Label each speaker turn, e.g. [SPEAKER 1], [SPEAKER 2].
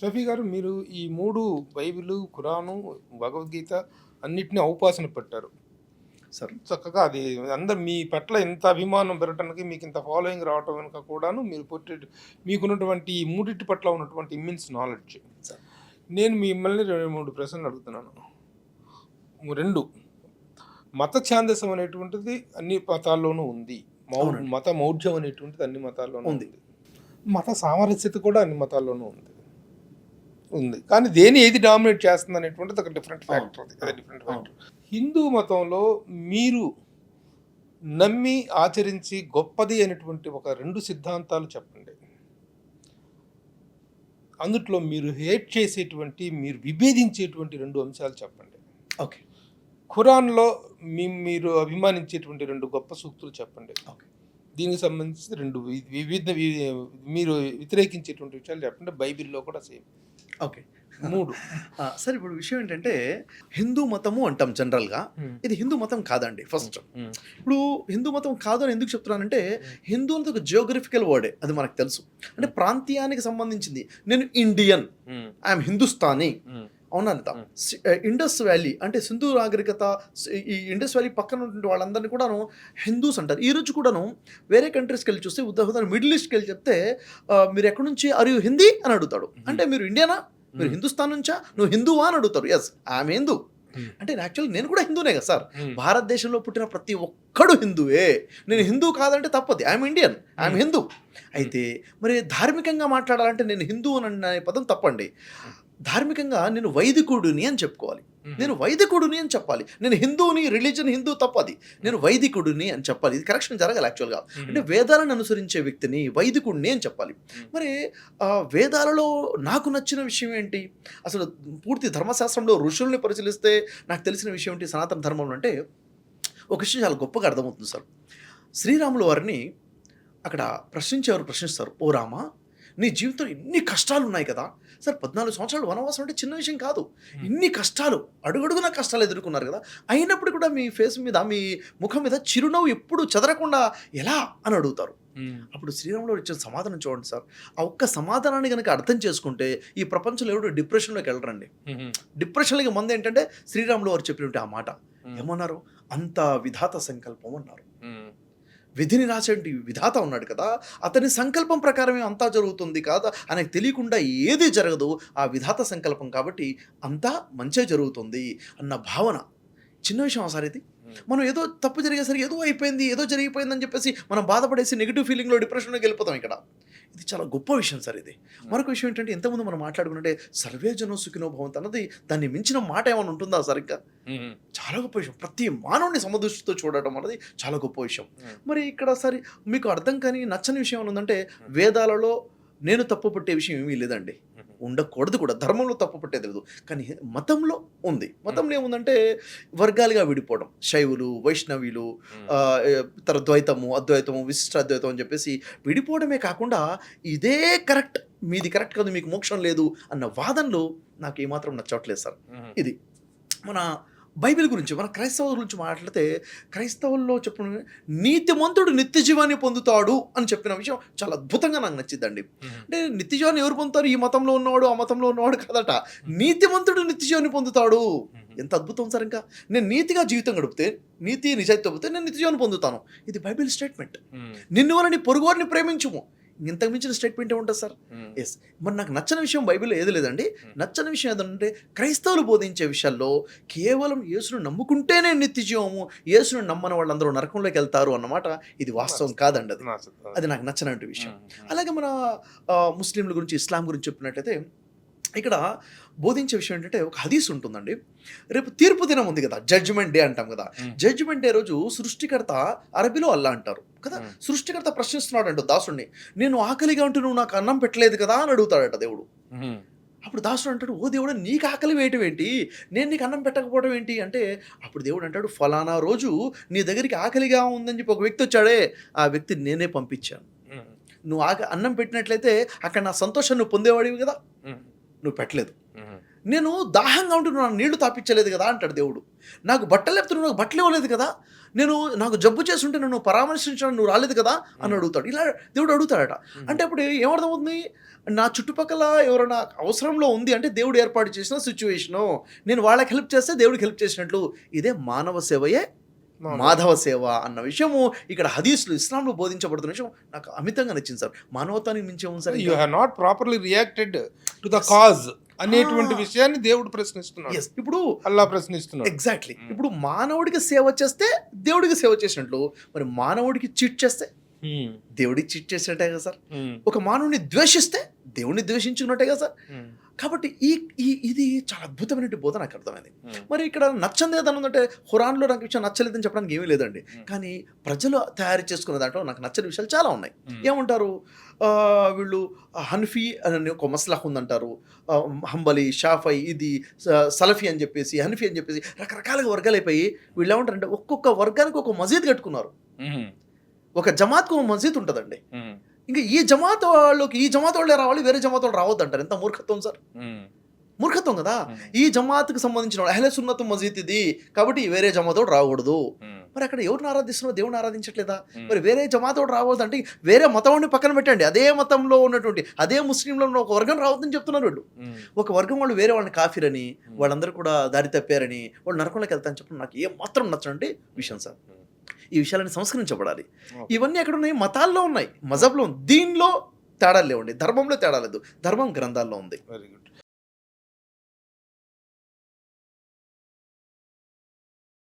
[SPEAKER 1] షఫీ గారు మీరు ఈ మూడు బైబిల్ ఖురాను భగవద్గీత అన్నిటిని ఔపాసన పెట్టారు.
[SPEAKER 2] సార్.
[SPEAKER 1] చక్కగా అది అందరు మీ పట్ల ఇంత అభిమానం పెరగడానికి మీకు ఇంత ఫాలోయింగ్ రావటం వెనుక కూడాను మీరు పుట్టి మీకున్నటువంటి ఈ మూడింటి పట్ల ఉన్నటువంటి ఇమ్మెన్స్ నాలెడ్జ్. నేను మిమ్మల్ని రెండు మూడు ప్రశ్నలు అడుగుతున్నాను. రెండు మత ఛాందసం అనేటువంటిది అన్ని మతాల్లోనూ ఉంది. మత మౌఢ్యం అనేటువంటిది అన్ని మతాల్లోనూ.
[SPEAKER 2] ఉంది.
[SPEAKER 1] మత సామరస్యత కూడా అన్ని మతాల్లోనూ ఉంది. ఉంది. కానీ దేని ఏది డామినేట్ చేస్తుంది అనేటువంటిది ఒక డిఫరెంట్ ఫ్యాక్టర్ అది అది డిఫరెంట్ ఫ్యాక్టర్ హిందూ మతంలో మీరు నమ్మి ఆచరించి గొప్పది అయినటువంటి ఒక రెండు సిద్ధాంతాలు చెప్పండి. అందుట్లో మీరు హేట్ చేసేటువంటి మీరు విభేదించేటువంటి రెండు అంశాలు చెప్పండి.
[SPEAKER 2] ఓకే.
[SPEAKER 1] ఖురాన్లో మీ మీరు అభిమానించేటువంటి రెండు గొప్ప సూక్తులు చెప్పండి.
[SPEAKER 2] ఓకే.
[SPEAKER 1] దీనికి సంబంధించి రెండు వివిధ మీరు వ్యతిరేకించేటువంటి విషయాలు చెప్పండి. బైబిల్లో కూడా సేమ్.
[SPEAKER 2] ఓకే.
[SPEAKER 1] మూడు.
[SPEAKER 2] సార్ ఇప్పుడు విషయం ఏంటంటే హిందూ మతము అంటాం జనరల్గా. ఇది హిందూ మతం కాదండి ఫస్ట్. ఇప్పుడు హిందూ మతం కాదు అని ఎందుకు చెప్తున్నానంటే హిందూ అనేది ఒక జియోగ్రఫికల్ వర్డే అది మనకు తెలుసు. అంటే ప్రాంతీయానికి సంబంధించింది. నేను ఇండియన్. ఐఎమ్ హిందుస్థానీ. అవునా లేదా సి- ఆ, ఇండస్ వ్యాలీ అంటే సింధు నాగరికత ఈ ఇండస్ వ్యాలీ పక్కన ఉన్నటువంటి వాళ్ళందరినీ కూడాను హిందూస్ అంటారు. ఈ రోజు కూడాను వేరే కంట్రీస్కి వెళ్ళి చూస్తే ఉదాహరణ మిడిల్ ఈస్ట్కి వెళ్ళి చెప్తే మీరు ఎక్కడి నుంచి అరు హిందీ అని అడుగుతాడు. అంటే మీరు ఇండియానా? మీరు హిందుస్థాన్ నుంచా? నువ్వు హిందువా అని అడుగుతారు. ఎస్ ఆమె హిందూ. అంటే యాక్చువల్లీ నేను కూడా హిందూనే కదా సార్. భారతదేశంలో పుట్టిన ప్రతి ఒక్కడు హిందువే. నేను హిందూ కాదంటే తప్పది. ఐఎమ్ ఇండియన్ ఐఎమ్ హిందూ అయితే మరి ధార్మికంగా మాట్లాడాలంటే నేను హిందూ అని అనే పదం తప్పండి. ధార్మికంగా నేను వైదికుడిని అని చెప్పుకోవాలి. నేను వైదికుడిని అని చెప్పాలి. నేను హిందూని రిలీజన్ హిందూ తప్పది నేను వైదికుడిని అని చెప్పాలి. ఇది కరెక్షన్ జరగాలి యాక్చువల్గా అంటే వేదాలను అనుసరించే వ్యక్తిని వైదికుడిని అని చెప్పాలి. మరి ఆ, వేదాలలో నాకు నచ్చిన విషయం ఏంటి? అసలు పూర్తి ధర్మశాస్త్రంలో ఋషుల్ని పరిశీలిస్తే నాకు తెలిసిన విషయం ఏంటి? సనాతన ధర్మంలో అంటే ఒక విషయం చాలా గొప్పగా అర్థమవుతుంది సార్. శ్రీరాముల వారిని అక్కడ ప్రశ్నించేవారు ప్రశ్నిస్తారు. ఓ రామా నీ జీవితంలో ఇన్ని కష్టాలు ఉన్నాయి కదా. సార్ పద్నాలుగు సంవత్సరాలు వనవాసం అంటే చిన్న విషయం కాదు. ఇన్ని కష్టాలు అడుగడుగున కష్టాలు ఎదుర్కొన్నారు కదా. అయినప్పుడు కూడా మీ ఫేస్ మీద మీ ముఖం మీద చిరునవ్వు ఎప్పుడు చెదరకుండా ఎలా అని అడుగుతారు. అప్పుడు శ్రీరాములు ఇచ్చిన సమాధానం చూడండి సార్. ఆ ఒక్క సమాధానాన్ని కనుక అర్థం చేసుకుంటే ఈ ప్రపంచంలో ఎవడు డిప్రెషన్లోకి వెళ్ళరండి. డిప్రెషన్లకి మంది ఏంటంటే శ్రీరాములు వారు చెప్పినట్టు ఆ మాట. ఏమన్నారు? అంత విధాత సంకల్పం అన్నారు. విధిని రాసేటి విధాత ఉన్నాడు కదా అతని సంకల్పం ప్రకారమే అంతా జరుగుతుంది కాదా? ఆయనకు తెలియకుండా ఏది జరగదు ఆ విధాత సంకల్పం కాబట్టి అంతా మంచే జరుగుతుంది అన్న భావన. చిన్న విషయం సార్ ఇది. మనం ఏదో తప్పు జరిగేసరికి ఏదో అయిపోయింది ఏదో జరిగిపోయిందని చెప్పేసి మనం బాధపడేసి నెగిటివ్ ఫీలింగ్లో డిప్రెషన్లోకి వెళ్ళిపోతాం ఇక్కడ. ఇది చాలా గొప్ప విషయం సార్ ఇది. మరొక విషయం ఏంటంటే ఇంతకుముందు మనం మాట్లాడుకుంటే సర్వే జనో సుఖినో భవంత్ అన్నది దాన్ని మించిన మాట ఏమైనా ఉంటుందా సరిగ్గా చాలా గొప్ప విషయం. ప్రతి మానవుని సమదృష్టితో చూడటం అనేది చాలా గొప్ప విషయం. మరి ఇక్కడ సరే మీకు అర్థం కాని నచ్చని విషయం ఏమైనా ఉందంటే వేదాలలో నేను తప్పు పట్టే విషయం ఏమీ లేదండి. ఉండకూడదు కూడా. ధర్మంలో తప్పు పట్టేది లేదు. కానీ మతంలో ఉంది. మతంలో ఏముందంటే వర్గాలుగా విడిపోవడం. శైవులు వైష్ణవులు తర్వాత ద్వైతము అద్వైతము విశిష్ట అద్వైతం అని చెప్పేసి విడిపోవడమే కాకుండా ఇదే కరెక్ట్ మీది కరెక్ట్ కాదు మీకు మోక్షం లేదు అన్న వాదనలు నాకు ఏమాత్రం నచ్చట్లేదు సార్. ఇది మన బైబిల్ గురించి మన క్రైస్తవుల గురించి మాట్లాడితే క్రైస్తవుల్లో చెప్పిన నీతిమంతుడు నిత్య జీవాన్ని పొందుతాడు అని చెప్పిన విషయం చాలా అద్భుతంగా నాకు నచ్చిందండి అంటే నిత్య జీవాన్ని ఎవరు పొందుతారు? ఈ మతంలో ఉన్నవాడు ఆ మతంలో ఉన్నవాడు కాదట. నీతిమంతుడు నిత్య జీవాన్ని పొందుతాడు ఎంత అద్భుతం సార్ ఇంకా. నేను నీతిగా జీవితం గడిపితే నీతి నిజాయితీ నేను నిత్య జీవాన్ని పొందుతాను. ఇది బైబిల్ స్టేట్మెంట్. నిన్ను వలని పొరుగువారిని ప్రేమించుము. ఇంతకు మించిన స్టేట్మెంట్ ఏముంటుంది సార్? ఎస్ మరి నాకు నచ్చని విషయం బైబిల్లో ఏది లేదండి. నచ్చని విషయం ఏదంటే క్రైస్తవులు బోధించే విషయాల్లో కేవలం యేసును నమ్ముకుంటేనే నిత్య జీవము యేసును నమ్మని వాళ్ళందరూ నరకంలోకి వెళ్తారు అన్నమాట. ఇది వాస్తవం కాదండి అది అది నాకు నచ్చనటువంటి విషయం. అలాగే మన ముస్లింల గురించి ఇస్లాం గురించి చెప్పినట్టయితే ఇక్కడ బోధించే విషయం ఏంటంటే ఒక హదీస్ ఉంటుందండి. రేపు తీర్పు దినం ఉంది కదా జడ్జిమెంట్ డే అంటాం కదా. జడ్జిమెంట్ డే రోజు సృష్టికర్త అరబిలో అల్లా అంటారు కదా. సృష్టికర్త ప్రశ్నిస్తున్నాడు అంట దాసుడిని నేను ఆకలిగా ఉంటే నువ్వు నాకు అన్నం పెట్టలేదు కదా అని అడుగుతాడట దేవుడు. అప్పుడు దాసుడు అంటాడు ఓ దేవుడు నీకు ఆకలి వేయటం ఏంటి? నేను నీకు అన్నం పెట్టకపోవడం ఏంటి? అంటే అప్పుడు దేవుడు అంటాడు ఫలానా రోజు నీ దగ్గరికి ఆకలిగా ఉందని చెప్పి ఒక వ్యక్తి వచ్చాడే. ఆ వ్యక్తి నేనే పంపించాను. నువ్వు ఆక అన్నం పెట్టినట్లయితే అక్కడ నా సంతోషం నువ్వు పొందేవాడివి కదా. నువ్వు పెట్టలేదు. నేను దాహంగా ఉంటున్నాను నీళ్ళు తాపించలేదు కదా అంటాడు దేవుడు. నాకు బట్టలు లేపుతున్నావు నాకు బట్టలు ఇవ్వలేదు కదా? నేను నాకు జబ్బు చేస్తుంటే నన్ను పరామర్శించడం నువ్వు రాలేదు కదా? అని అడుగుతాడు. ఇలా దేవుడు అడుగుతాడట. అంటే అప్పుడు ఏమర్థమవుతుంది? నా చుట్టుపక్కల ఎవరైనా అవసరంలో ఉంది అంటే దేవుడు ఏర్పాటు చేసిన సిచ్యువేషను నేను వాళ్ళకి హెల్ప్ చేస్తే దేవుడికి హెల్ప్ చేసినట్లు. ఇదే మానవ సేవయే మాధవ సేవ అన్న విషయము ఇక్కడ హదీస్లు ఇస్లాంలో బోధించబడుతున్న విషయం నాకు అమితంగా నచ్చింది సార్ మానవతానికి మించి ఉంది sir
[SPEAKER 1] you have not properly reacted to the cause అనేటువంటి
[SPEAKER 2] Ah.
[SPEAKER 1] విషయాన్ని దేవుడు ప్రశ్నిస్తున్నాడు
[SPEAKER 2] ఇప్పుడు
[SPEAKER 1] అల్లా ప్రశ్నిస్తున్నాడు
[SPEAKER 2] ఎగ్జాక్ట్లీ
[SPEAKER 1] Mm.
[SPEAKER 2] ఇప్పుడు మానవుడికి సేవ చేస్తే దేవుడికి సేవ చేసినట్లు మరి మానవుడికి చీట్ చేస్తే
[SPEAKER 1] Hmm.
[SPEAKER 2] దేవుడికి చీట్ చేసినట్టే కదా సార్
[SPEAKER 1] Hmm.
[SPEAKER 2] ఒక మానవుడిని ద్వేషిస్తే దేవుడిని ద్వేషించుకున్నట్టే కదా సార్
[SPEAKER 1] Hmm.
[SPEAKER 2] కాబట్టి ఈ ఈ ఇది చాలా అద్భుతమైన బోధ నాకు అర్థమైంది. మరి ఇక్కడ నచ్చంది ఏదన్నా ఉందంటే ఖురాన్లో నాకు విషయం నచ్చలేదని చెప్పడానికి ఏమీ లేదండి. కానీ ప్రజలు తయారు చేసుకున్న దాంట్లో నాకు నచ్చని విషయాలు చాలా ఉన్నాయి. ఏమంటారు వీళ్ళు హన్ఫీ అని ఒక మస్లహ్ ఉందంటారు హంబలి షాఫై ఇది సలఫీ అని చెప్పేసి హన్ఫీ అని చెప్పేసి రకరకాలుగా వర్గాలు అయిపోయి వీళ్ళు ఏమంటారంటే ఒక్కొక్క వర్గానికి ఒక మసీద్ కట్టుకున్నారు. ఒక జమాత్కు ఒక మసీద్ ఉంటుందండి. ఇంకా ఈ జమాత్ వాళ్ళకి ఈ జమాత్ వాళ్ళే? రావాలి వేరే జమాత్ వాళ్ళు రావద్దు అంటారు ఎంత మూర్ఖత్వం సార్. మూర్ఖత్వం కదా. ఈ జమాత్కి సంబంధించిన వాళ్ళు అహ్లే సున్నతు మసీద్ ఇది కాబట్టి వేరే జమాత్ వాడు రాకూడదు. మరి అక్కడ ఎవరిని ఆరాధిస్తున్నావు దేవుని ఆరాధించట్లేదా. మరి వేరే జమాత్ వాడు రావద్దు అంటే వేరే మతం పక్కన పెట్టండి. అదే మతంలో ఉన్నటువంటి అదే ముస్లింలో ఉన్న ఒక వర్గం రావద్దని చెప్తున్నారు వీళ్ళు. ఒక వర్గం వాళ్ళు వేరే వాళ్ళని కాఫీరని వాళ్ళందరూ కూడా దారి తప్పారని వాళ్ళు నరకంలోకి వెళ్తారని చెప్పడం నాకు ఏ మాత్రం నచ్చండి విషయం సార్. ఈ విషయాలని సంస్కరించబడాలి. ఇవన్నీ ఎక్కడ ఉన్నాయి మతాల్లో ఉన్నాయి. మజబ్లో ఉంది. దీనిలో తేడా లేవండి. ధర్మంలో తేడా లేదు. ధర్మం గ్రంథాల్లో ఉంది.
[SPEAKER 1] Very good.